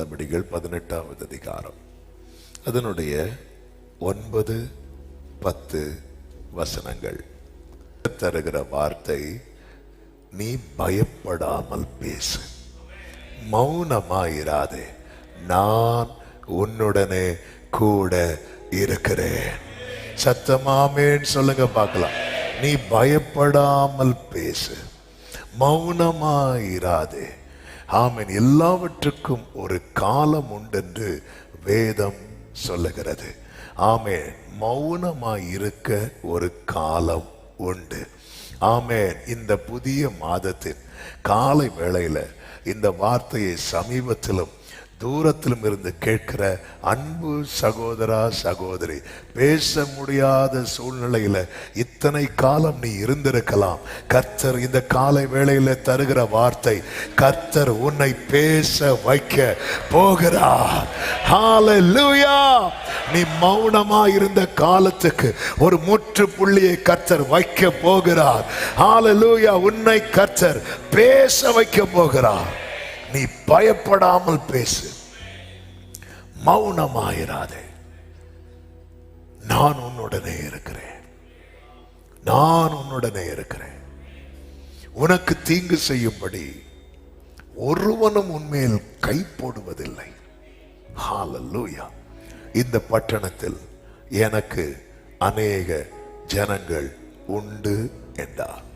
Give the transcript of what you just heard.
நடவடிக்கைகள் பதினெட்டாவது அதிகாரம். அதனுடைய ஒன்பது பத்து வசனங்கள். தருகிற வார்த்தை நீ பயப்படாமல் பேசு. மௌனமாயிராதே. நான் உன்னுடனே கூட இருக்கிறேன். சத்தமாமேன்னு சொல்லுங்க பார்க்கலாம். நீ பயப்படாமல் பேசு. மௌனமாயிராதே. ஆமீன். எல்லாவற்றுக்கும் ஒரு காலம் உண்டென்று வேதம் சொல்லுகிறது. ஆமேன். மௌனமாய் இருக்க ஒரு காலம் உண்டு. ஆமேன். இந்த புதிய மாதத்தின் காலை வேளையில இந்த வார்த்தையை சமீபத்திலும் தூரத்திலும் இருந்து கேட்கிற அன்பு சகோதரா சகோதரி பேச முடியாத சூழ்நிலையில இத்தனை காலம் நீ இருந்திருக்கலாம். கர்த்தர் இந்த காலை வேளையில தருகிற வார்த்தை கர்த்தர் உன்னை பேச வைக்க போகிறார். நீ மௌனமா இருந்த காலத்துக்கு ஒரு முற்றுப்புள்ளியை கர்த்தர் வைக்க போகிறார். ஹalleluya உன்னை கர்த்தர் பேச வைக்க போகிறார். நீ பயப்படாமல் பேசு. மௌனமாயிராதே. நான் உன்னுடனே இருக்கிறேன். நான் உன்னுடனே இருக்கிறேன். உனக்கு தீங்கு செய்யும்படி ஒருவனும் உன்மேல் கை போடுவதில்லை. ஹalleluya இந்த பட்டணத்தில் எனக்கு அநேக ஜனங்கள் உண்டு என்றார்.